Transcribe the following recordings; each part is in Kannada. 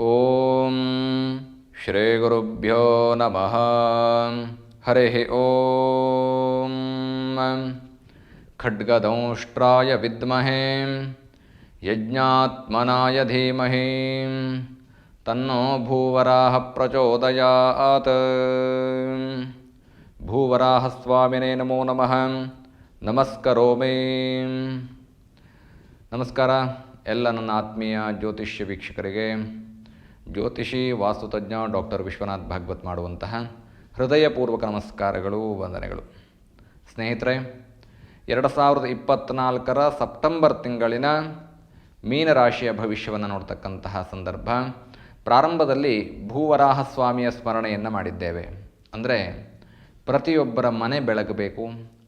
ಓಂ ಶ್ರೀ ಗುರುಭ್ಯೋ ನಮಃ ಹರಿಃ ಓಂ ಖಡ್ಗದಂಷ್ಟ್ರಾಯ ವಿದ್ಮಹೇ ಯಜ್ಞಾತ್ಮನಾಯ ಧೀಮಹಿ ತನ್ನೋ ಭೂವರಾಹ ಪ್ರಚೋದಯಾತ್ ಭೂವರಾಹಸ್ವಾಮಿನೇ ನಮೋ ನಮಃ ನಮಸ್ಕರೋಮಿ ನಮಸ್ಕಾರ ಎಲ್ಲ ನನ್ನ ಆತ್ಮೀಯ ಜ್ಯೋತಿಷ್ಯ ವೀಕ್ಷಕರಿಗೆ. ಜ್ಯೋತಿಷಿ ವಾಸ್ತುತಜ್ಞ ಡಾಕ್ಟರ್ ವಿಶ್ವನಾಥ್ ಭಾಗವತ್ ಮಾಡುವಂತಹ ಹೃದಯಪೂರ್ವಕ ನಮಸ್ಕಾರಗಳು, ವಂದನೆಗಳು. ಸ್ನೇಹಿತರೆ, ಎರಡು ಸಾವಿರದ ಇಪ್ಪತ್ತ್ನಾಲ್ಕರ ಸೆಪ್ಟೆಂಬರ್ ತಿಂಗಳಿನ ಮೀನರಾಶಿಯ ಭವಿಷ್ಯವನ್ನು ನೋಡ್ತಕ್ಕಂತಹ ಸಂದರ್ಭ, ಪ್ರಾರಂಭದಲ್ಲಿ ಭೂವರಾಹ ಸ್ವಾಮಿಯ ಸ್ಮರಣೆಯನ್ನು ಮಾಡಿದ್ದೇವೆ. ಅಂದರೆ, ಪ್ರತಿಯೊಬ್ಬರ ಮನೆ ಬೆಳಗಬೇಕು,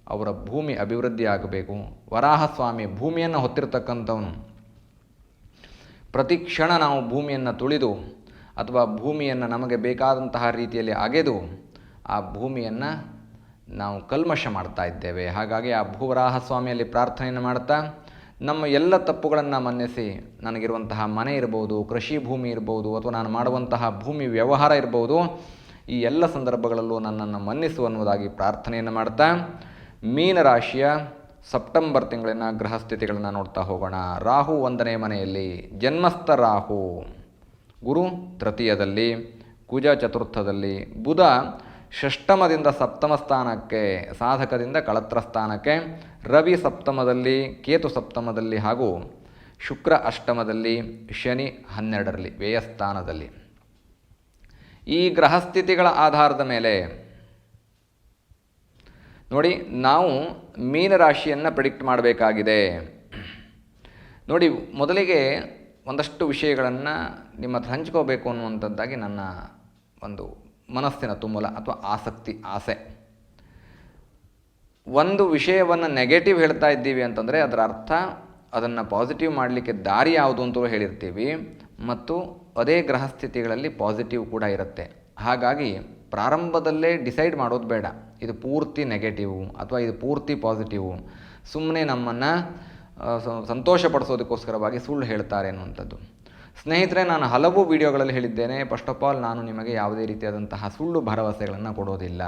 ಅವರ ಭೂಮಿ ಅಭಿವೃದ್ಧಿ ಆಗಬೇಕು, ವರಾಹಸ್ವಾಮಿ ಭೂಮಿಯನ್ನು ಹೊತ್ತಿರತಕ್ಕಂಥವನು. ಪ್ರತಿ ಕ್ಷಣ ನಾವು ಭೂಮಿಯನ್ನು ತುಳಿದು ಅಥವಾ ಭೂಮಿಯನ್ನು ನಮಗೆ ಬೇಕಾದಂತಹ ರೀತಿಯಲ್ಲಿ ಅಗೆದು ಆ ಭೂಮಿಯನ್ನು ನಾವು ಕಲ್ಮಶ ಮಾಡ್ತಾ ಇದ್ದೇವೆ. ಹಾಗಾಗಿ ಆ ಭೂವರಾಹ ಸ್ವಾಮಿಯಲ್ಲಿ ಪ್ರಾರ್ಥನೆಯನ್ನು ಮಾಡ್ತಾ, ನಮ್ಮ ಎಲ್ಲ ತಪ್ಪುಗಳನ್ನು ಮನ್ನಿಸಿ, ನನಗಿರುವಂತಹ ಮನೆ ಇರ್ಬೋದು, ಕೃಷಿ ಭೂಮಿ ಇರ್ಬೋದು, ಅಥವಾ ನಾನು ಮಾಡುವಂತಹ ಭೂಮಿ ವ್ಯವಹಾರ ಇರ್ಬೋದು, ಈ ಎಲ್ಲ ಸಂದರ್ಭಗಳಲ್ಲೂ ನನ್ನನ್ನು ಮನ್ನಿಸು ಅನ್ನುವುದಾಗಿ ಪ್ರಾರ್ಥನೆಯನ್ನು ಮಾಡ್ತಾ, ಮೀನರಾಶಿಯ ಸೆಪ್ಟೆಂಬರ್ ತಿಂಗಳಿನ ಗ್ರಹ ಸ್ಥಿತಿಗಳನ್ನು ನೋಡ್ತಾ ಹೋಗೋಣ. ರಾಹು ಒಂದನೇ ಮನೆಯಲ್ಲಿ ಜನ್ಮಸ್ಥ ರಾಹು. ಗುರು ತೃತೀಯದಲ್ಲಿ ಕುಜ ಚತುರ್ಥದಲ್ಲಿ, ಬುಧ ಷಷ್ಟಮದಿಂದ ಸಪ್ತಮ ಸ್ಥಾನಕ್ಕೆ, ಸಾಧಕದಿಂದ ಕಳತ್ರ ಸ್ಥಾನಕ್ಕೆ, ರವಿ ಸಪ್ತಮದಲ್ಲಿ, ಕೇತು ಸಪ್ತಮದಲ್ಲಿ ಹಾಗೂ ಶುಕ್ರ ಅಷ್ಟಮದಲ್ಲಿ ಶನಿ ಹನ್ನೆರಡರಲ್ಲಿ, ವ್ಯಯಸ್ಥಾನದಲ್ಲಿ. ಈ ಗ್ರಹಸ್ಥಿತಿಗಳ ಆಧಾರದ ಮೇಲೆ ನೋಡಿ, ನಾವು ಮೀನರಾಶಿಯನ್ನು ಪ್ರಿಡಿಕ್ಟ್ ಮಾಡಬೇಕಾಗಿದೆ. ನೋಡಿ, ಮೊದಲಿಗೆ ಒಂದಷ್ಟು ವಿಷಯಗಳನ್ನು ನಿಮ್ಮ ಹತ್ರ ಹಂಚ್ಕೋಬೇಕು ಅನ್ನುವಂಥದ್ದಾಗಿ ನನ್ನ ಒಂದು ಮನಸ್ಸಿನ ತುಂಬಲ ಅಥವಾ ಆಸಕ್ತಿ, ಆಸೆ. ಒಂದು ವಿಷಯವನ್ನು ನೆಗೆಟಿವ್ ಹೇಳ್ತಾ ಇದ್ದೀವಿ ಅಂತಂದರೆ ಅದರ ಅರ್ಥ ಅದನ್ನು ಪಾಸಿಟಿವ್ ಮಾಡಲಿಕ್ಕೆ ದಾರಿ ಯಾವುದು ಅಂತಲೂ ಹೇಳಿರ್ತೀವಿ, ಮತ್ತು ಅದೇ ಗ್ರಹ ಸ್ಥಿತಿಗಳಲ್ಲಿ ಪಾಸಿಟಿವ್ ಕೂಡ ಇರುತ್ತೆ. ಹಾಗಾಗಿ ಪ್ರಾರಂಭದಲ್ಲೇ ಡಿಸೈಡ್ ಮಾಡೋದು ಬೇಡ. ಇದು ಪೂರ್ತಿ ನೆಗೆಟಿವು ಅಥವಾ ಇದು ಪೂರ್ತಿ ಪಾಸಿಟಿವು ಸುಮ್ಮನೆ ನಮ್ಮನ್ನು ಸಂತೋಷಪಡಿಸೋದಕ್ಕೋಸ್ಕರವಾಗಿ ಸುಳ್ಳು ಹೇಳ್ತಾರೆ ಅನ್ನುವಂಥದ್ದು ಸ್ನೇಹಿತರೆ, ನಾನು ಹಲವು ವಿಡಿಯೋಗಳಲ್ಲಿ ಹೇಳಿದ್ದೇನೆ. ಫಸ್ಟ್ ಆಫ್ ಆಲ್ ನಾನು ನಿಮಗೆ ಯಾವುದೇ ರೀತಿಯಾದಂತಹ ಸುಳ್ಳು ಭರವಸೆಗಳನ್ನು ಕೊಡೋದಿಲ್ಲ.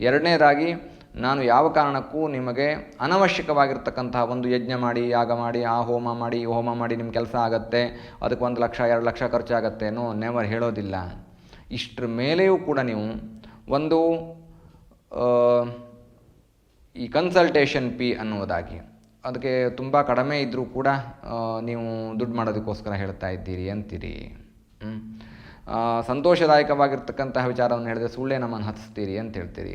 ಎರಡನೇದಾಗಿ, ನಾನು ಯಾವ ಕಾರಣಕ್ಕೂ ನಿಮಗೆ ಅನವಶ್ಯಕವಾಗಿರ್ತಕ್ಕಂತಹ ಒಂದು ಯಜ್ಞ ಮಾಡಿ, ಯಾಗ ಮಾಡಿ, ಆ ಹೋಮ ಮಾಡಿ ಹೋಮ ಮಾಡಿ ನಿಮ್ಮ ಕೆಲಸ ಆಗತ್ತೆ, ಅದಕ್ಕೆ ಒಂದು ಲಕ್ಷ, ಎರಡು ಲಕ್ಷ ಖರ್ಚಾಗತ್ತೆ ಅನ್ನೋ ನೆವರ್ ಹೇಳೋದಿಲ್ಲ. ಇಷ್ಟರ ಮೇಲೆಯೂ ಕೂಡ ನೀವು ಒಂದು ಈ ಕನ್ಸಲ್ಟೇಷನ್ ಪಿ ಅನ್ನುವುದಾಗಿ ಅದಕ್ಕೆ ತುಂಬ ಕಡಿಮೆ ಇದ್ದರೂ ಕೂಡ ನೀವು ದುಡ್ಡು ಮಾಡೋದಕ್ಕೋಸ್ಕರ ಹೇಳ್ತಾ ಇದ್ದೀರಿ ಅಂತೀರಿ. ಸಂತೋಷದಾಯಕವಾಗಿರ್ತಕ್ಕಂತಹ ವಿಚಾರವನ್ನು ಹೇಳಿದ್ರೆ ಸುಳ್ಳೇ ನಮ್ಮನ್ನು ಹತ್ತಿಸ್ತೀರಿ ಅಂತ ಹೇಳ್ತೀರಿ.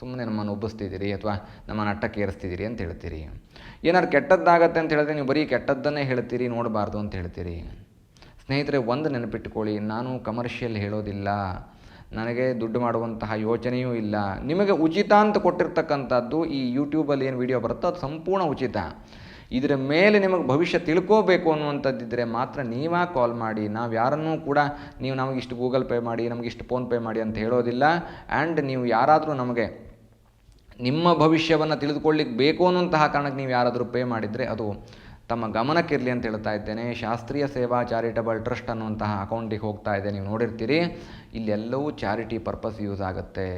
ಸುಮ್ಮನೆ ನಮ್ಮನ್ನು ಒಬ್ಬಿಸ್ತಿದ್ದೀರಿ ಅಥವಾ ನಮ್ಮನ್ನು ಅಟ್ಟಕ್ಕೆ ಏರಿಸ್ತಿದ್ದೀರಿ ಅಂತ ಹೇಳ್ತೀರಿ. ಏನಾದ್ರು ಕೆಟ್ಟದ್ದಾಗತ್ತೆ ಅಂತ ಹೇಳಿದ್ರೆ ನೀವು ಬರೀ ಕೆಟ್ಟದ್ದನ್ನೇ ಹೇಳ್ತೀರಿ, ನೋಡಬಾರ್ದು ಅಂತ ಹೇಳ್ತೀರಿ. ಸ್ನೇಹಿತರೆ, ಒಂದು ನೆನಪಿಟ್ಟುಕೊಳ್ಳಿ ನಾನು ಕಮರ್ಷಿಯಲ್ ಹೇಳೋದಿಲ್ಲ. ನನಗೆ ದುಡ್ಡು ಮಾಡುವಂತಹ ಯೋಚನೆಯೂ ಇಲ್ಲ. ನಿಮಗೆ ಉಚಿತ ಅಂತ ಕೊಟ್ಟಿರ್ತಕ್ಕಂಥದ್ದು ಈ ಯೂಟ್ಯೂಬಲ್ಲಿ ಏನು ವಿಡಿಯೋ ಬರುತ್ತೋ ಅದು ಸಂಪೂರ್ಣ ಉಚಿತ. ಇದರ ಮೇಲೆ ನಿಮಗೆ ಭವಿಷ್ಯ ತಿಳ್ಕೋಬೇಕು ಅನ್ನುವಂಥದ್ದಿದ್ದರೆ ಮಾತ್ರ ನೀವೇ ಕಾಲ್ ಮಾಡಿ. ನಾವು ಯಾರನ್ನೂ ಕೂಡ ನೀವು ನಮಗಿಷ್ಟು ಗೂಗಲ್ ಪೇ ಮಾಡಿ ನಮಗಿಷ್ಟು ಫೋನ್ಪೇ ಮಾಡಿ ಅಂತ ಹೇಳೋದಿಲ್ಲ. ಆ್ಯಂಡ್ ನೀವು ಯಾರಾದರೂ ನಮಗೆ ನಿಮ್ಮ ಭವಿಷ್ಯವನ್ನು ತಿಳಿದುಕೊಳ್ಳಿಕ್ಕೆ ಬೇಕು ಅನ್ನುವಂತಹ ಕಾರಣಕ್ಕೆ ನೀವು ಯಾರಾದರೂ ಪೇ ಮಾಡಿದರೆ ಅದು ತಮ್ಮ ಗಮನಕ್ಕಿರಲಿ ಅಂತ ಹೇಳ್ತಾ ಇದ್ದೇನೆ. ಶಾಸ್ತ್ರೀಯ ಸೇವಾ ಚಾರಿಟಬಲ್ ಟ್ರಸ್ಟ್ ಅನ್ನುವಂತಹ ಅಕೌಂಟಿಗೆ ಹೋಗ್ತಾ ಇದೆ. ನೀವು ನೋಡಿರ್ತೀರಿ ಇಲ್ಲೆಲ್ಲವೂ ಚಾರಿಟಿ ಪರ್ಪಸ್ ಯೂಸ್ ಆಗುತ್ತೆ.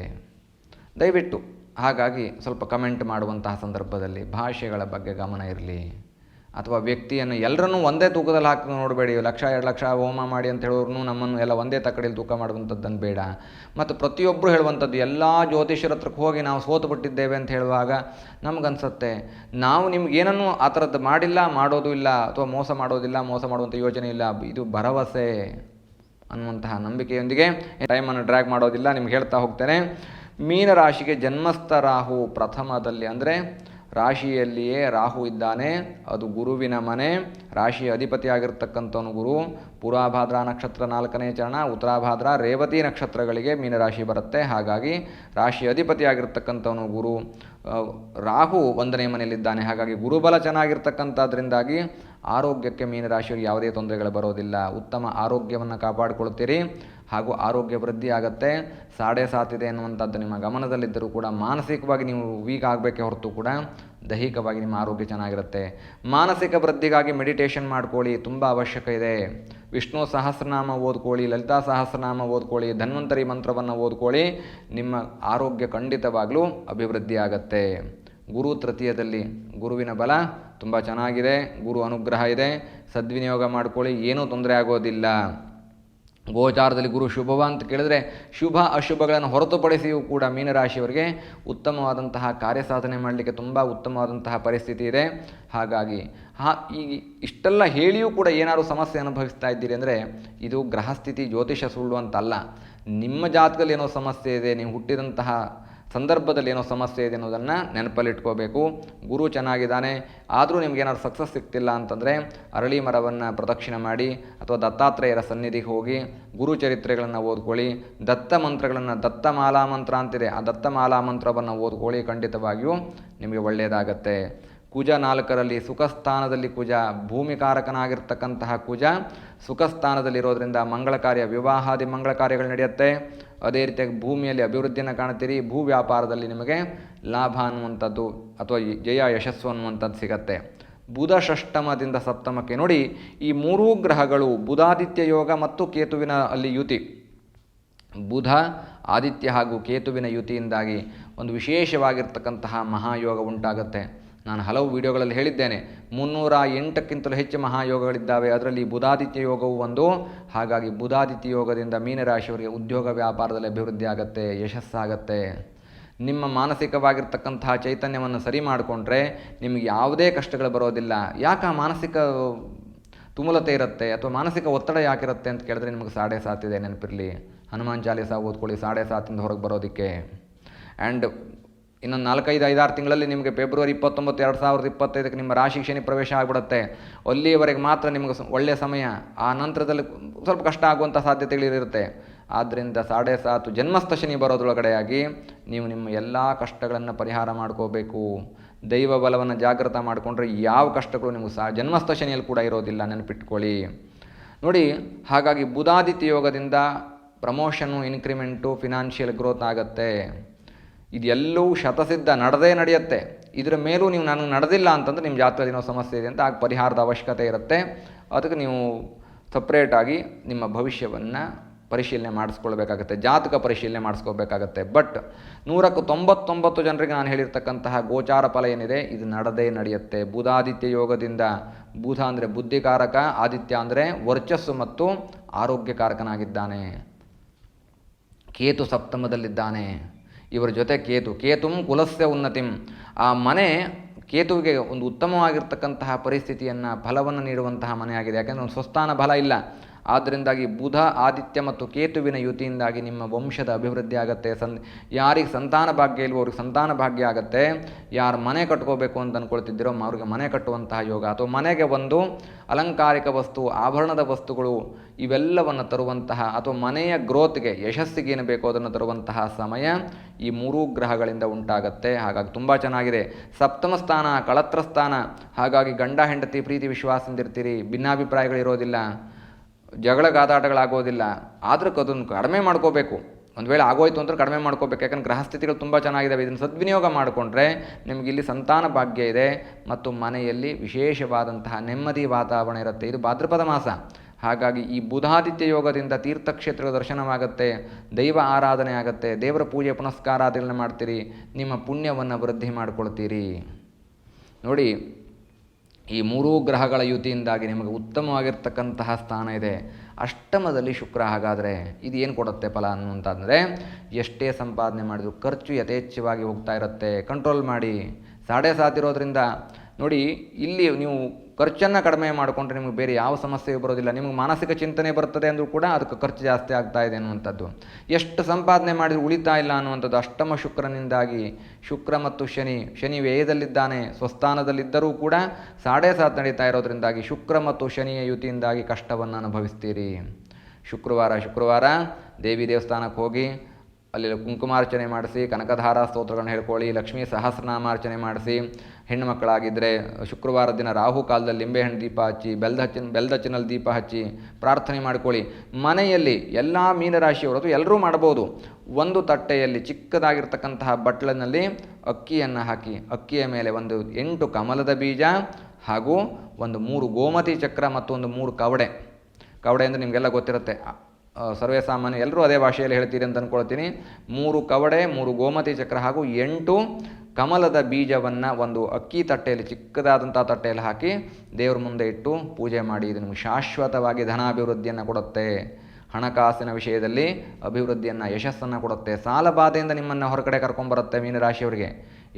ದಯವಿಟ್ಟು ಹಾಗಾಗಿ ಸ್ವಲ್ಪ ಕಮೆಂಟ್ ಮಾಡುವಂತಹ ಸಂದರ್ಭದಲ್ಲಿ ಭಾಷೆಗಳ ಬಗ್ಗೆ ಗಮನ ಇರಲಿ. ಅಥವಾ ವ್ಯಕ್ತಿಯನ್ನು ಎಲ್ಲರನ್ನೂ ಒಂದೇ ತೂಕದಲ್ಲಿ ಹಾಕಿ ನೋಡಬೇಡಿ, ಲಕ್ಷ, ಎರಡು ಲಕ್ಷ ಹೋಮ ಮಾಡಿ ಅಂತ ಹೇಳೋರು ನಮ್ಮನ್ನು ಎಲ್ಲ ಒಂದೇ ತಕ್ಕಡಿಯಲ್ಲಿ ತೂಕ ಮಾಡುವಂಥದ್ದನ್ನು ಬೇಡ. ಮತ್ತು ಪ್ರತಿಯೊಬ್ಬರು ಹೇಳುವಂಥದ್ದು, ಎಲ್ಲ ಜ್ಯೋತಿಷ್ಯರ ಹತ್ರಕ್ಕೆ ಹೋಗಿ ನಾವು ಸೋತು ಬಿಟ್ಟಿದ್ದೇವೆ ಅಂತ ಹೇಳುವಾಗ ನಮಗನ್ಸುತ್ತೆ, ನಾವು ನಿಮ್ಗೇನನ್ನೂ ಆ ಥರದ್ದು ಮಾಡಿಲ್ಲ, ಮಾಡೋದು ಇಲ್ಲ, ಅಥವಾ ಮೋಸ ಮಾಡೋದಿಲ್ಲ, ಮೋಸ ಮಾಡುವಂಥ ಯೋಜನೆ ಇಲ್ಲ, ಇದು ಭರವಸೆ ಅನ್ನುವಂತಹ ನಂಬಿಕೆಯೊಂದಿಗೆ ಟೈಮನ್ನು ಡ್ರ್ಯಾಗ್ ಮಾಡೋದಿಲ್ಲ, ನಿಮ್ಗೆ ಹೇಳ್ತಾ ಹೋಗ್ತೇನೆ. ಮೀನರಾಶಿಗೆ ಜನ್ಮಸ್ಥ ರಾಹು ಪ್ರಥಮದಲ್ಲಿ ಅಂದರೆ ರಾಶಿಯಲ್ಲಿಯೇ ರಾಹು ಇದ್ದಾನೆ, ಅದು ಗುರುವಿನ ಮನೆ, ರಾಶಿಯ ಅಧಿಪತಿಯಾಗಿರ್ತಕ್ಕಂಥವನು ಗುರು. ಪುರಾಭಾದ್ರ ನಕ್ಷತ್ರ ನಾಲ್ಕನೇ ಚರಣ, ಉತ್ತರಾಭಾದ್ರ ರೇವತಿ ನಕ್ಷತ್ರಗಳಿಗೆ ಮೀನರಾಶಿ ಬರುತ್ತೆ. ಹಾಗಾಗಿ ರಾಶಿ ಅಧಿಪತಿಯಾಗಿರ್ತಕ್ಕಂಥವನು ಗುರು. ರಾಹು ಒಂದನೇ ಮನೆಯಲ್ಲಿದ್ದಾನೆ. ಹಾಗಾಗಿ ಗುರುಬಲ ಚೆನ್ನಾಗಿರ್ತಕ್ಕಂಥದ್ರಿಂದಾಗಿ ಆರೋಗ್ಯಕ್ಕೆ ಮೀನರಾಶಿಯವರಿಗೆ ಯಾವುದೇ ತೊಂದರೆಗಳು ಬರೋದಿಲ್ಲ. ಉತ್ತಮ ಆರೋಗ್ಯವನ್ನು ಕಾಪಾಡಿಕೊಳ್ತೀರಿ. ಹಾಗೂ ಆರೋಗ್ಯ ವೃದ್ಧಿ ಆಗುತ್ತೆ. ಸಾಡೆ ಸಾತಿದೆ ಅನ್ನುವಂಥದ್ದು ನಿಮ್ಮ ಗಮನದಲ್ಲಿದ್ದರೂ ಕೂಡ ಮಾನಸಿಕವಾಗಿ ನೀವು ವೀಕ್ ಆಗಬೇಕೇ ಹೊರತು ಕೂಡ ದೈಹಿಕವಾಗಿ ನಿಮ್ಮ ಆರೋಗ್ಯ ಚೆನ್ನಾಗಿರುತ್ತೆ. ಮಾನಸಿಕ ವೃದ್ಧಿಗಾಗಿ ಮೆಡಿಟೇಷನ್ ಮಾಡ್ಕೊಳ್ಳಿ, ತುಂಬ ಅವಶ್ಯಕ ಇದೆ. ವಿಷ್ಣು ಸಹಸ್ರನಾಮ ಓದ್ಕೊಳ್ಳಿ, ಲಲಿತಾ ಸಹಸ್ರನಾಮ ಓದ್ಕೊಳ್ಳಿ, ಧನ್ವಂತರಿ ಮಂತ್ರವನ್ನು ಓದ್ಕೊಳ್ಳಿ, ನಿಮ್ಮ ಆರೋಗ್ಯ ಖಂಡಿತವಾಗಲೂ ಅಭಿವೃದ್ಧಿ ಆಗತ್ತೆ. ಗುರು ತೃತೀಯದಲ್ಲಿ ಗುರುವಿನ ಬಲ ತುಂಬ ಚೆನ್ನಾಗಿದೆ, ಗುರು ಅನುಗ್ರಹ ಇದೆ. ಸದ್ವಿನಿಯೋಗ ಮಾಡ್ಕೊಳ್ಳಿ, ಏನೂ ತೊಂದರೆ ಆಗೋದಿಲ್ಲ. ಗೋಚಾರದಲ್ಲಿ ಗುರು ಶುಭವ ಅಂತ ಕೇಳಿದ್ರೆ ಶುಭ ಅಶುಭಗಳನ್ನು ಹೊರತುಪಡಿಸಿಯೂ ಕೂಡ ಮೀನರಾಶಿಯವರಿಗೆ ಉತ್ತಮವಾದಂತಹ ಕಾರ್ಯಸಾಧನೆ ಮಾಡಲಿಕ್ಕೆ ತುಂಬ ಉತ್ತಮವಾದಂತಹ ಪರಿಸ್ಥಿತಿ ಇದೆ. ಹಾಗಾಗಿ ಹಾ, ಈ ಇಷ್ಟೆಲ್ಲ ಹೇಳಿಯೂ ಕೂಡ ಏನಾದರೂ ಸಮಸ್ಯೆ ಅನುಭವಿಸ್ತಾ ಇದ್ದೀರಿ ಅಂದರೆ ಇದು ಗ್ರಹಸ್ಥಿತಿ ಜ್ಯೋತಿಷ ಸುಳ್ಳು ಅಂತಲ್ಲ. ನಿಮ್ಮ ಜಾತಕದಲ್ಲಿ ಏನೋ ಸಮಸ್ಯೆ ಇದೆ, ನೀವು ಹುಟ್ಟಿದಂತಹ ಸಂದರ್ಭದಲ್ಲಿ ಏನೋ ಸಮಸ್ಯೆ ಇದೆ ಅನ್ನೋದನ್ನು ನೆನಪಲ್ಲಿಟ್ಕೋಬೇಕು. ಗುರು ಚೆನ್ನಾಗಿದ್ದಾನೆ, ಆದರೂ ನಿಮಗೇನಾದ್ರು ಸಕ್ಸಸ್ ಸಿಗ್ತಿಲ್ಲ ಅಂತಂದರೆ ಅರಳಿ ಮರವನ್ನು ಪ್ರದಕ್ಷಿಣೆ ಮಾಡಿ ಅಥವಾ ದತ್ತಾತ್ರೇಯರ ಸನ್ನಿಧಿಗೆ ಹೋಗಿ ಗುರು ಚರಿತ್ರೆಗಳನ್ನು ಓದ್ಕೊಳ್ಳಿ. ದತ್ತ ಮಂತ್ರಗಳನ್ನು ದತ್ತ ಮಾಲಾ ಮಂತ್ರ ಅಂತಿದೆ. ಆ ದತ್ತ ಮಾಲಾ ಮಂತ್ರವನ್ನು ಓದ್ಕೊಳ್ಳಿ ಖಂಡಿತವಾಗಿಯೂ ನಿಮಗೆ ಒಳ್ಳೆಯದಾಗತ್ತೆ ಕುಜ ನಾಲ್ಕರಲ್ಲಿ ಸುಖಸ್ಥಾನದಲ್ಲಿ ಕುಜ ಭೂಮಿಕಾರಕನಾಗಿರ್ತಕ್ಕಂತಹ ಕುಜ ಸುಖಸ್ಥಾನದಲ್ಲಿರೋದ್ರಿಂದ ಮಂಗಳ ಕಾರ್ಯ, ವಿವಾಹಾದಿ ಮಂಗಳ ಕಾರ್ಯಗಳು ನಡೆಯುತ್ತೆ. ಅದೇ ರೀತಿಯಾಗಿ ಭೂಮಿಯಲ್ಲಿ ಅಭಿವೃದ್ಧಿಯನ್ನು ಕಾಣ್ತೀರಿ. ಭೂ ವ್ಯಾಪಾರದಲ್ಲಿ ನಿಮಗೆ ಲಾಭ ಅನ್ನುವಂಥದ್ದು ಅಥವಾ ಜಯ, ಯಶಸ್ಸು ಅನ್ನುವಂಥದ್ದು ಸಿಗತ್ತೆ. ಬುಧ ಷಷ್ಟಮದಿಂದ ಸಪ್ತಮಕ್ಕೆ ನೋಡಿ, ಈ ಮೂರೂ ಗ್ರಹಗಳು ಬುಧಾದಿತ್ಯ ಯೋಗ ಮತ್ತು ಕೇತುವಿನ ಅಲ್ಲಿ ಯುತಿ. ಬುಧ ಆದಿತ್ಯ ಹಾಗೂ ಕೇತುವಿನ ಯುತಿಯಿಂದಾಗಿ ಒಂದು ವಿಶೇಷವಾಗಿರ್ತಕ್ಕಂತಹ ಮಹಾಯೋಗ ಉಂಟಾಗುತ್ತೆ. ನಾನು ಹಲವು ವಿಡಿಯೋಗಳಲ್ಲಿ ಹೇಳಿದ್ದೇನೆ. ಮುನ್ನೂರ ಎಂಟಕ್ಕಿಂತಲೂ ಹೆಚ್ಚು ಮಹಾಯೋಗಗಳಿದ್ದಾವೆ. ಅದರಲ್ಲಿ ಬುಧಾದಿತ್ಯ ಯೋಗವು ಒಂದು. ಹಾಗಾಗಿ ಬುಧಾದಿತ್ಯ ಯೋಗದಿಂದ ಮೀನರಾಶಿಯವರಿಗೆ ಉದ್ಯೋಗ ವ್ಯಾಪಾರದಲ್ಲಿ ಅಭಿವೃದ್ಧಿ ಆಗುತ್ತೆ, ಯಶಸ್ಸಾಗತ್ತೆ. ನಿಮ್ಮ ಮಾನಸಿಕವಾಗಿರ್ತಕ್ಕಂತಹ ಚೈತನ್ಯವನ್ನು ಸರಿ ಮಾಡಿಕೊಂಡ್ರೆ ನಿಮಗೆ ಯಾವುದೇ ಕಷ್ಟಗಳು ಬರೋದಿಲ್ಲ. ಯಾಕೆ ಮಾನಸಿಕ ತುಮುಲತೆ ಇರುತ್ತೆ ಅಥವಾ ಮಾನಸಿಕ ಒತ್ತಡ ಯಾಕಿರುತ್ತೆ ಅಂತ ಕೇಳಿದ್ರೆ ನಿಮಗೆ ಸಾಡೆ ಸಾತಿದೆ ನೆನಪಿರಲಿ. ಹನುಮಾನ್ ಚಾಲೀಸ ಓದ್ಕೊಳ್ಳಿ, ಸಾಡೆ ಸಾತಿಂದ ಹೊರಗೆ ಬರೋದಕ್ಕೆ. ಆ್ಯಂಡ್ ಇನ್ನೊಂದು ನಾಲ್ಕೈದು ಐದಾರು ತಿಂಗಳಲ್ಲಿ ನಿಮಗೆ ಫೆಬ್ರವರಿ ಇಪ್ಪತ್ತೊಂಬತ್ತು, ಎರಡು ಸಾವಿರದ ಇಪ್ಪತ್ತೈದಕ್ಕೆ ನಿಮ್ಮ ರಾಶಿ ಶನಿ ಪ್ರವೇಶ ಆಗಿಬಿಡುತ್ತೆ. ಅಲ್ಲಿಯವರೆಗೆ ಮಾತ್ರ ನಿಮಗೆ ಒಳ್ಳೆಯ ಸಮಯ. ಆ ನಂತರದಲ್ಲಿ ಸ್ವಲ್ಪ ಕಷ್ಟ ಆಗುವಂಥ ಸಾಧ್ಯತೆಗಳಿರುತ್ತೆ ಆದ್ದರಿಂದ ಸಾಡೆ ಸಾತು ಜನ್ಮಸ್ಥ ಶನಿ ಬರೋದ್ರೊಳಗಡೆಯಾಗಿ ನೀವು ನಿಮ್ಮ ಎಲ್ಲ ಕಷ್ಟಗಳನ್ನು ಪರಿಹಾರ ಮಾಡ್ಕೋಬೇಕು. ದೈವ ಬಲವನ್ನು ಜಾಗೃತ ಮಾಡಿಕೊಂಡ್ರೆ ಯಾವ ಕಷ್ಟಗಳು ನಿಮಗೆ ಸಾ ಜನ್ಮಸ್ಥ ಶನಿಯಲ್ಲಿ ಕೂಡ ಇರೋದಿಲ್ಲ. ನೆನಪಿಟ್ಕೊಳ್ಳಿ. ನೋಡಿ, ಹಾಗಾಗಿ ಬುಧಾದಿತ್ಯ ಯೋಗದಿಂದ ಪ್ರಮೋಷನು, ಇನ್ಕ್ರಿಮೆಂಟು, ಫಿನಾನ್ಷಿಯಲ್ ಗ್ರೋತ್ ಆಗುತ್ತೆ. ಇದೆಲ್ಲವೂ ಶತಸಿದ್ಧ ನಡೆದೇ ನಡೆಯುತ್ತೆ. ಇದರ ಮೇಲೂ ನೀವು ನನಗೆ ನಡೆದಿಲ್ಲ ಅಂತಂದ್ರೆ ನಿಮ್ಮ ಜಾತಕದಲ್ಲಿ ಏನೋ ಸಮಸ್ಯೆ ಇದೆ ಅಂತ ಆಗ ಪರಿಹಾರದ ಅವಶ್ಯಕತೆ ಇರುತ್ತೆ. ಅದಕ್ಕೆ ನೀವು ಸಪ್ರೇಟಾಗಿ ನಿಮ್ಮ ಭವಿಷ್ಯವನ್ನು ಪರಿಶೀಲನೆ ಮಾಡಿಸ್ಕೊಳ್ಬೇಕಾಗತ್ತೆ. ಜಾತಕ ಪರಿಶೀಲನೆ ಮಾಡಿಸ್ಕೋಬೇಕಾಗತ್ತೆ ಬಟ್ ನೂರಕ್ಕೂ ತೊಂಬತ್ತೊಂಬತ್ತು ಜನರಿಗೆ ನಾನು ಹೇಳಿರ್ತಕ್ಕಂತಹ ಗೋಚಾರ ಫಲ ಏನಿದೆ, ಇದು ನಡೆದೇ ನಡೆಯುತ್ತೆ. ಬುಧಾದಿತ್ಯ ಯೋಗದಿಂದ ಬುಧ ಅಂದರೆ ಬುದ್ಧಿಕಾರಕ, ಆದಿತ್ಯ ಅಂದರೆ ವರ್ಚಸ್ಸು ಮತ್ತು ಆರೋಗ್ಯಕಾರಕನಾಗಿದ್ದಾನೆ. ಕೇತು ಸಪ್ತಮದಲ್ಲಿದ್ದಾನೆ. ಇವರ ಜೊತೆ ಕೇತು. ಕೇತುಂ ಕುಲಸ್ಯ ಉನ್ನತಿಂ. ಆ ಮನೆ ಕೇತುವಿಗೆ ಒಂದು ಉತ್ತಮವಾಗಿರ್ತಕ್ಕಂತಹ ಪರಿಸ್ಥಿತಿಯನ್ನು ಫಲವನ್ನು ನೀಡುವಂತಹ ಮನೆಯಾಗಿದೆ ಯಾಕೆಂದರೆ ಒಂದು ಸ್ವಸ್ಥಾನ ಫಲ ಇಲ್ಲ. ಆದ್ದರಿಂದಾಗಿ ಬುಧ, ಆದಿತ್ಯ ಮತ್ತು ಕೇತುವಿನ ಯುತಿಯಿಂದಾಗಿ ನಿಮ್ಮ ವಂಶದ ಅಭಿವೃದ್ಧಿ ಆಗುತ್ತೆ. ಸನ್, ಯಾರಿಗೆ ಸಂತಾನ ಭಾಗ್ಯ ಇಲ್ವೋ ಅವ್ರಿಗೆ ಸಂತಾನ ಭಾಗ್ಯ ಆಗುತ್ತೆ. ಯಾರು ಮನೆ ಕಟ್ಕೋಬೇಕು ಅಂತ ಅಂದ್ಕೊಳ್ತಿದ್ದೀರೋ ಅವ್ರಿಗೆ ಮನೆ ಕಟ್ಟುವಂತಹ ಯೋಗ ಅಥವಾ ಮನೆಗೆ ಒಂದು ಅಲಂಕಾರಿಕ ವಸ್ತು, ಆಭರಣದ ವಸ್ತುಗಳು ಇವೆಲ್ಲವನ್ನು ತರುವಂತಹ ಅಥವಾ ಮನೆಯ ಗ್ರೋತ್ಗೆ ಯಶಸ್ಸಿಗೆ ಏನು ಬೇಕೋ ಅದನ್ನು ತರುವಂತಹ ಸಮಯ ಈ ಮೂರೂ ಗ್ರಹಗಳಿಂದ ಉಂಟಾಗತ್ತೆ. ಹಾಗಾಗಿ ತುಂಬ ಚೆನ್ನಾಗಿದೆ. ಸಪ್ತಮ ಸ್ಥಾನ, ಕಳತ್ರ ಸ್ಥಾನ. ಹಾಗಾಗಿ ಗಂಡ, ಹೆಂಡತಿ, ಪ್ರೀತಿ ವಿಶ್ವಾಸದಿಂದಿರ್ತೀರಿ ಭಿನ್ನಾಭಿಪ್ರಾಯಗಳಿರೋದಿಲ್ಲ. ಜಗಳ ಗಾದಾಟಗಳಾಗೋದಿಲ್ಲ ಆದರೂ ಅದನ್ನು ಕಡಿಮೆ ಮಾಡ್ಕೋಬೇಕು. ಒಂದು ವೇಳೆ ಆಗೋಯ್ತು ಅಂದ್ರೆ ಕಡಿಮೆ ಮಾಡ್ಕೋಬೇಕು. ಯಾಕಂದ್ರೆ ಗ್ರಹಸ್ಥಿತಿಗಳು ತುಂಬ ಚೆನ್ನಾಗಿದ್ದಾವೆ ಇದನ್ನು ಸದ್ವಿನಿಯೋಗ ಮಾಡಿಕೊಂಡ್ರೆ ನಿಮಗೆ ಇಲ್ಲಿ ಸಂತಾನ ಭಾಗ್ಯ ಇದೆ ಮತ್ತು ಮನೆಯಲ್ಲಿ ವಿಶೇಷವಾದಂತಹ ನೆಮ್ಮದಿ ವಾತಾವರಣ ಇರುತ್ತೆ. ಇದು ಭಾದ್ರಪದ ಮಾಸ. ಹಾಗಾಗಿ ಈ ಬುಧಾದಿತ್ಯ ಯೋಗದಿಂದ ತೀರ್ಥಕ್ಷೇತ್ರ ದರ್ಶನವಾಗುತ್ತೆ. ದೈವ ಆರಾಧನೆ ಆಗುತ್ತೆ. ದೇವರ ಪೂಜೆ ಪುನಸ್ಕಾರಾದಿಗಳನ್ನ ಮಾಡ್ತೀರಿ. ನಿಮ್ಮ ಪುಣ್ಯವನ್ನು ವೃದ್ಧಿ ಮಾಡ್ಕೊಳ್ತೀರಿ. ನೋಡಿ ಈ ಮೂರೂ ಗ್ರಹಗಳ ಯುತಿಯಿಂದಾಗಿ ನಿಮಗೆ ಉತ್ತಮವಾಗಿರ್ತಕ್ಕಂತಹ ಸ್ಥಾನ ಇದೆ. ಅಷ್ಟಮದಲ್ಲಿ ಶುಕ್ರ ಹಾಗಾದರೆ ಇದು ಏನು ಕೊಡುತ್ತೆ ಫಲ ಅನ್ನುವಂತಂದರೆ, ಎಷ್ಟೇ ಸಂಪಾದನೆ ಮಾಡಿದ್ರು ಖರ್ಚು ಯಥೇಚ್ಛವಾಗಿ ಹೋಗ್ತಾ ಇರುತ್ತೆ. ಕಂಟ್ರೋಲ್ ಮಾಡಿ. ಸಾಡೆ ಸಾತಿರೋದ್ರಿಂದ ನೋಡಿ, ಇಲ್ಲಿ ನೀವು ಖರ್ಚನ್ನು ಕಡಿಮೆ ಮಾಡಿಕೊಂಡ್ರೆ ನಿಮಗೆ ಬೇರೆ ಯಾವ ಸಮಸ್ಯೆಯೂ ಬರೋದಿಲ್ಲ. ನಿಮಗೆ ಮಾನಸಿಕ ಚಿಂತನೆ ಬರ್ತದೆ ಅಂದರೂ ಕೂಡ ಅದಕ್ಕೆ ಖರ್ಚು ಜಾಸ್ತಿ ಆಗ್ತಾ ಇದೆ ಅನ್ನುವಂಥದ್ದು. ಎಷ್ಟು ಸಂಪಾದನೆ ಮಾಡಿದ್ರು ಉಳಿತಾ ಇಲ್ಲ ಅನ್ನುವಂಥದ್ದು ಅಷ್ಟಮ ಶುಕ್ರನಿಂದಾಗಿ ಶುಕ್ರ ಮತ್ತು ಶನಿ ಶನಿ ವ್ಯಯದಲ್ಲಿದ್ದಾನೆ, ಸ್ವಸ್ಥಾನದಲ್ಲಿದ್ದರೂ ಕೂಡ ಸಾಡೆ ಸಾತ್ ನಡೀತಾ ಇರೋದ್ರಿಂದಾಗಿ ಶುಕ್ರ ಮತ್ತು ಶನಿಯ ಯುತಿಯಿಂದಾಗಿ ಕಷ್ಟವನ್ನು ಅನುಭವಿಸ್ತೀರಿ. ಶುಕ್ರವಾರ ಶುಕ್ರವಾರ ದೇವಿ ದೇವಸ್ಥಾನಕ್ಕೆ ಹೋಗಿ ಅಲ್ಲಿ ಕುಂಕುಮಾರ್ಚನೆ ಮಾಡಿಸಿ, ಕನಕಧಾರ ಸ್ತೋತ್ರಗಳನ್ನು ಹೇಳ್ಕೊಳ್ಳಿ, ಲಕ್ಷ್ಮೀ ಸಹಸ್ರನಾಮಾರ್ಚನೆ ಮಾಡಿಸಿ, ಹೆಣ್ಣು ಮಕ್ಕಳಾಗಿದ್ದರೆ ಶುಕ್ರವಾರ ದಿನ ರಾಹು ಕಾಲದಲ್ಲಿ ಲಿಂಬೆಹಣ್ಣು ದೀಪ ಹಚ್ಚಿ, ಬೆಲ್ದ ಹಚ್ಚಿನ ಬೆಲ್ದಚ್ಚಿನಲ್ಲಿ ದೀಪ ಹಚ್ಚಿ ಪ್ರಾರ್ಥನೆ ಮಾಡ್ಕೊಳ್ಳಿ. ಮನೆಯಲ್ಲಿ ಎಲ್ಲ ಮೀನರಾಶಿಯವರು ಅಥವಾ ಎಲ್ಲರೂ ಮಾಡ್ಬೋದು. ಒಂದು ತಟ್ಟೆಯಲ್ಲಿ ಚಿಕ್ಕದಾಗಿರ್ತಕ್ಕಂತಹ ಬಟ್ಟಲಿನಲ್ಲಿ ಅಕ್ಕಿಯನ್ನು ಹಾಕಿ, ಅಕ್ಕಿಯ ಮೇಲೆ ಒಂದು ಎಂಟು ಕಮಲದ ಬೀಜ ಹಾಗೂ ಒಂದು ಮೂರು ಗೋಮತಿ ಚಕ್ರ ಮತ್ತು ಒಂದು ಮೂರು ಕವಡೆ. ಕವಡೆ ಅಂದರೆ ನಿಮಗೆಲ್ಲ ಗೊತ್ತಿರುತ್ತೆ. ಸರ್ವೇ ಸಾಮಾನ್ಯ ಎಲ್ಲರೂ ಅದೇ ಭಾಷೆಯಲ್ಲಿ ಹೇಳ್ತೀರಿ ಅಂತ ಅಂದ್ಕೊಳ್ತೀನಿ ಮೂರು ಕವಡೆ, ಮೂರು ಗೋಮತಿ ಚಕ್ರ ಹಾಗೂ ಎಂಟು ಕಮಲದ ಬೀಜವನ್ನು ಒಂದು ಅಕ್ಕಿ ತಟ್ಟೆಯಲ್ಲಿ ಚಿಕ್ಕದಾದಂಥ ತಟ್ಟೆಯಲ್ಲಿ ಹಾಕಿ ದೇವ್ರ ಮುಂದೆ ಇಟ್ಟು ಪೂಜೆ ಮಾಡಿ. ಇದು ನಿಮಗೆ ಶಾಶ್ವತವಾಗಿ ಧನಾಭಿವೃದ್ಧಿಯನ್ನು ಕೊಡುತ್ತೆ. ಹಣಕಾಸಿನ ವಿಷಯದಲ್ಲಿ ಅಭಿವೃದ್ಧಿಯನ್ನು, ಯಶಸ್ಸನ್ನು ಕೊಡುತ್ತೆ. ಸಾಲ ಬಾಧೆಯಿಂದ ನಿಮ್ಮನ್ನು ಹೊರಗಡೆ ಕರ್ಕೊಂಬರುತ್ತೆ ಮೀನರಾಶಿಯವರಿಗೆ.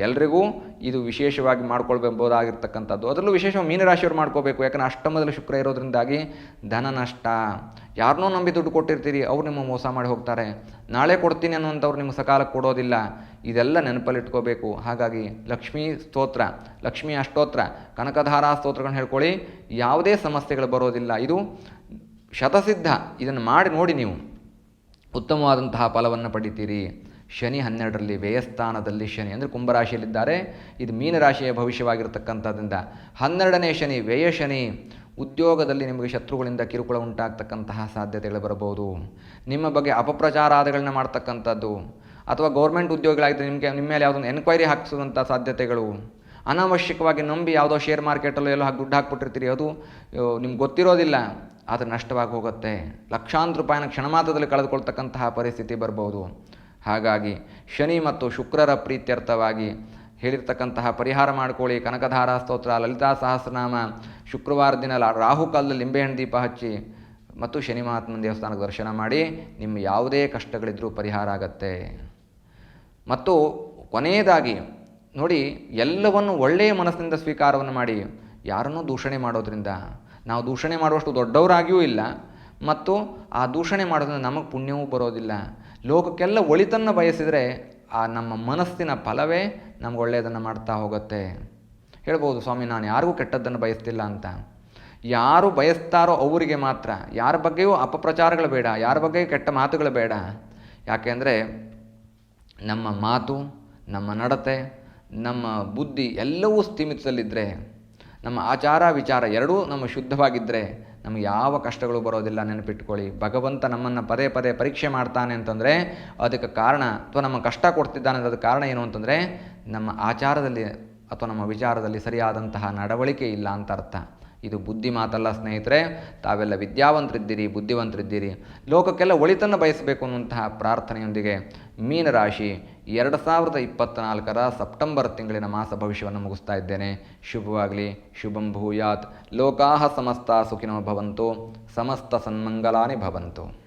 ಎಲ್ರಿಗೂ ಇದು ವಿಶೇಷವಾಗಿ ಮಾಡ್ಕೊಳ್ಬೋದಾಗಿರ್ತಕ್ಕಂಥದ್ದು ಅದರಲ್ಲೂ ವಿಶೇಷವಾಗಿ ಮೀನರಾಶಿಯವರು ಮಾಡ್ಕೋಬೇಕು. ಯಾಕಂದರೆ ಅಷ್ಟಮದಲ್ಲಿ ಶುಕ್ರ ಇರೋದ್ರಿಂದಾಗಿ ಧನ ನಷ್ಟ. ಯಾರನ್ನೋ ನಂಬಿ ದುಡ್ಡು ಕೊಟ್ಟಿರ್ತೀರಿ, ಅವ್ರು ನಿಮ್ಮ ಮೋಸ ಮಾಡಿ ಹೋಗ್ತಾರೆ. ನಾಳೆ ಕೊಡ್ತೀನಿ ಅನ್ನುವಂಥವ್ರು ನಿಮ್ಗೆ ಸಕಾಲಕ್ಕೆ ಕೊಡೋದಿಲ್ಲ. ಇದೆಲ್ಲ ನೆನಪಲ್ಲಿಟ್ಕೋಬೇಕು. ಹಾಗಾಗಿ ಲಕ್ಷ್ಮೀ ಸ್ತೋತ್ರ, ಲಕ್ಷ್ಮೀ ಅಷ್ಟೋತ್ರ, ಕನಕಧಾರಾ ಸ್ತೋತ್ರಗಳನ್ನ ಹೇಳ್ಕೊಳ್ಳಿ. ಯಾವುದೇ ಸಮಸ್ಯೆಗಳು ಬರೋದಿಲ್ಲ. ಇದು ಶತಸಿದ್ಧ. ಇದನ್ನು ಮಾಡಿ ನೋಡಿ ನೀವು. ಉತ್ತಮವಾದಂತಹ ಫಲವನ್ನು ಪಡಿತೀರಿ. ಶನಿ ಹನ್ನೆರಡರಲ್ಲಿ ವ್ಯಯಸ್ಥಾನದಲ್ಲಿ ಶನಿ ಅಂದರೆ ಕುಂಭರಾಶಿಯಲ್ಲಿದ್ದಾರೆ. ಇದು ಮೀನರಾಶಿಯ ಭವಿಷ್ಯವಾಗಿರತಕ್ಕಂಥದ್ದರಿಂದ ಹನ್ನೆರಡನೇ ಶನಿ, ವ್ಯಯ ಶನಿ. ಉದ್ಯೋಗದಲ್ಲಿ ನಿಮಗೆ ಶತ್ರುಗಳಿಂದ ಕಿರುಕುಳ ಉಂಟಾಗ್ತಕ್ಕಂತಹ ಸಾಧ್ಯತೆಗಳು ಬರಬಹುದು. ನಿಮ್ಮ ಬಗ್ಗೆ ಅಪಪ್ರಚಾರಾದಿಗಳನ್ನ ಮಾಡ್ತಕ್ಕಂಥದ್ದು, ಅಥವಾ ಗೌರ್ಮೆಂಟ್ ಉದ್ಯೋಗಿಗಳಾಗಿದ್ದರೆ ನಿಮಗೆ, ನಿಮ್ಮ ಮೇಲೆ ಯಾವುದೊಂದು ಎನ್ಕ್ವೈರಿ ಹಾಕಿಸುವಂಥ ಸಾಧ್ಯತೆಗಳು, ಅನಾವಶ್ಯಕವಾಗಿ ನಂಬಿ ಯಾವುದೋ ಶೇರ್ ಮಾರ್ಕೆಟಲ್ಲೋ ಎಲ್ಲೋ ಹಾಕಿ ದುಡ್ಡು ಹಾಕ್ಬಿಟ್ಟಿರ್ತೀರಿ, ಅದು ನಿಮ್ಗೆ ಗೊತ್ತಿರೋದಿಲ್ಲ, ಆದರೆ ನಷ್ಟವಾಗಿ ಹೋಗುತ್ತೆ. ಲಕ್ಷಾಂತರ ರೂಪಾಯಿನ ಕ್ಷಣಮಾತ್ರದಲ್ಲಿ ಕಳೆದುಕೊಳ್ತಕ್ಕಂತಹ ಪರಿಸ್ಥಿತಿ ಬರ್ಬೋದು ಹಾಗಾಗಿ ಶನಿ ಮತ್ತು ಶುಕ್ರರ ಪ್ರೀತ್ಯರ್ಥವಾಗಿ ಹೇಳಿರ್ತಕ್ಕಂತಹ ಪರಿಹಾರ ಮಾಡಿಕೊಳ್ಳಿ. ಕನಕಧಾರಾ, ಸ್ತೋತ್ರ, ಲಲಿತಾ, ಸಹಸ್ರನಾಮ, ಶುಕ್ರವಾರ ದಿನ ರಾಹುಕಾಲದಲ್ಲಿ ಲಿಂಬೆಹಣ್ಣು ದೀಪ ಹಚ್ಚಿ ಮತ್ತು ಶನಿ ಮಹಾತ್ಮನ ದೇವಸ್ಥಾನಕ್ಕೆ ದರ್ಶನ ಮಾಡಿ ನಿಮ್ಮ ಯಾವುದೇ ಕಷ್ಟಗಳಿದ್ರೂ ಪರಿಹಾರ ಆಗತ್ತೆ. ಮತ್ತು ಕೊನೆಯದಾಗಿ ನೋಡಿ, ಎಲ್ಲವನ್ನು ಒಳ್ಳೆಯ ಮನಸ್ಸಿನಿಂದ ಸ್ವೀಕಾರವನ್ನು ಮಾಡಿ. ಯಾರನ್ನೂ ದೂಷಣೆ ಮಾಡೋದ್ರಿಂದ. ನಾವು ದೂಷಣೆ ಮಾಡುವಷ್ಟು ದೊಡ್ಡವರಾಗಿಯೂ ಇಲ್ಲ. ಮತ್ತು ಆ ದೂಷಣೆ ಮಾಡೋದ್ರಿಂದ ನಮಗೆ ಪುಣ್ಯವೂ ಬರೋದಿಲ್ಲ. ಲೋಕಕ್ಕೆಲ್ಲ ಒಳಿತನ್ನು ಬಯಸಿದರೆ ಆ ನಮ್ಮ ಮನಸ್ಸಿನ ಫಲವೇ ನಮ್ಗೆ ಒಳ್ಳೆಯದನ್ನು ಮಾಡ್ತಾ ಹೋಗುತ್ತೆ. ಹೇಳ್ಬೋದು, ಸ್ವಾಮಿ, ನಾನು ಯಾರಿಗೂ ಕೆಟ್ಟದ್ದನ್ನು ಬಯಸ್ತಿಲ್ಲ ಅಂತ. ಯಾರು ಬಯಸ್ತಾರೋ ಅವರಿಗೆ ಮಾತ್ರ. ಯಾರ ಬಗ್ಗೆಯೂ ಅಪಪ್ರಚಾರಗಳು ಬೇಡ, ಯಾರ ಬಗ್ಗೆಯೂ ಕೆಟ್ಟ ಮಾತುಗಳು ಬೇಡ. ಯಾಕೆಂದರೆ ನಮ್ಮ ಮಾತು, ನಮ್ಮ ನಡತೆ, ನಮ್ಮ ಬುದ್ಧಿ ಎಲ್ಲವೂ ಸ್ಥಿಮಿತದಲ್ಲಿದ್ದರೆ ನಮ್ಮ ಆಚಾರ ವಿಚಾರ ಎರಡೂ ನಮ್ಮ ಶುದ್ಧವಾಗಿದ್ದರೆ ನಮಗೆ ಯಾವ ಕಷ್ಟಗಳು ಬರೋದಿಲ್ಲ ನೆನಪಿಟ್ಕೊಳ್ಳಿ. ಭಗವಂತ ನಮ್ಮನ್ನು ಪದೇ ಪದೇ ಪರೀಕ್ಷೆ ಮಾಡ್ತಾನೆ ಅಂತಂದರೆ ಅದಕ್ಕೆ ಕಾರಣ ಅಥವಾ ನಮ್ಮ ಕಷ್ಟ ಕೊಡ್ತಿದ್ದಾನೆ ಅನ್ನೋದಕ್ಕೆ ಕಾರಣ ಏನು ಅಂತಂದರೆ ನಮ್ಮ ಆಚಾರದಲ್ಲಿ ಅಥವಾ ನಮ್ಮ ವಿಚಾರದಲ್ಲಿ ಸರಿಯಾದಂತಹ ನಡವಳಿಕೆ ಇಲ್ಲ ಅಂತ ಅರ್ಥ. ಇದು ಬುದ್ಧಿ ಮಾತಲ್ಲ ಸ್ನೇಹಿತರೆ, ತಾವೆಲ್ಲ ವಿದ್ಯಾವಂತರಿದ್ದೀರಿ, ಬುದ್ಧಿವಂತರಿದ್ದೀರಿ. ಲೋಕಕ್ಕೆಲ್ಲ ಒಳಿತನ್ನು ಬಯಸಬೇಕು ಅನ್ನುವಂತಹ ಪ್ರಾರ್ಥನೆಯೊಂದಿಗೆ ಮೀನರಾಶಿ ಎರಡು ಸಾವಿರದ ಇಪ್ಪತ್ತ್ನಾಲ್ಕರ ಸೆಪ್ಟೆಂಬರ್ ತಿಂಗಳಿನ ಮಾಸ ಭವಿಷ್ಯವನ್ನು ಮುಗಿಸ್ತಾ ಇದ್ದೇನೆ. ಶುಭವಾಗಲಿ, ಶುಭಂ ಭೂಯಾತ್. ಲೋಕಾಹ ಸಮಸ್ತ ಸುಖಿನೋ ಭವಂತು, ಸಮಸ್ತ ಸನ್ಮಂಗಲಾನಿ ಭವಂತು.